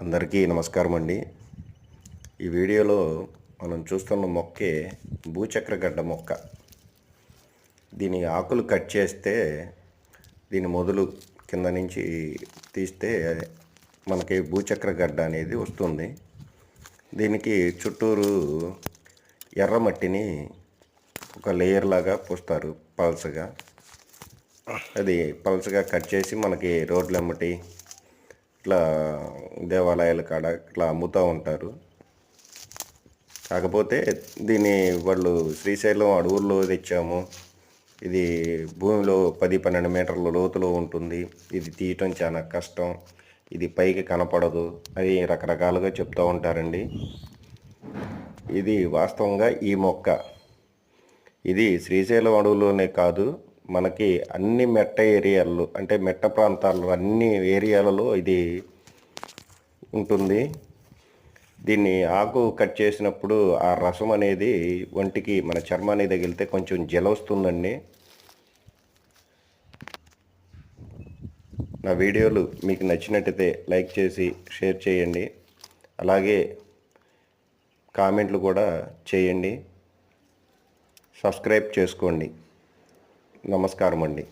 అందరికీ నమస్కారం అండి. ఈ వీడియోలో మనం చూస్తున్న మొక్కే భూచక్రగడ్డ మొక్క. దీని ఆకులు కట్ చేస్తే దీని మొదలు కింద నుంచి తీస్తే మనకి భూచక్రగడ్డ అనేది వస్తుంది. దీనికి చుట్టూరు ఎర్రమట్టిని ఒక లేయర్ లాగా పూస్తారు పల్సగా అది పల్సగా కట్ చేసి మనకి రోడ్లెమ్మటి ఇట్లా దేవాలయాల కాడ ఇట్లా అమ్ముతూ ఉంటారు. కాకపోతే దీన్ని వాళ్ళు శ్రీశైలం అడవుల్లో తెచ్చాము. ఇది భూమిలో పది పన్నెండు మీటర్ల లోతులో ఉంటుంది. ఇది తీయటం చాలా కష్టం. ఇది పైకి కనపడదు. అది రకరకాలుగా చెప్తూ ఉంటారండి. ఇది వాస్తవంగా ఈ మొక్క. ఇది శ్రీశైలం అడవులోనే కాదు మనకి అన్ని మెట్ట ఏరియాల్లో అంటే మెట్ట ప్రాంతాల్లో అన్ని ఏరియాలలో ఇది ఉంటుంది. దీన్ని ఆకు కట్ చేసినప్పుడు ఆ రసం అనేది ఒంటికి మన చర్మానికి తగిలితే కొంచెం జల వస్తుందండి. నా వీడియోలు మీకు నచ్చినట్టయితే లైక్ చేసి షేర్ చేయండి. అలాగే కామెంట్లు కూడా చేయండి. సబ్స్క్రైబ్ చేసుకోండి. నమస్కారం అండి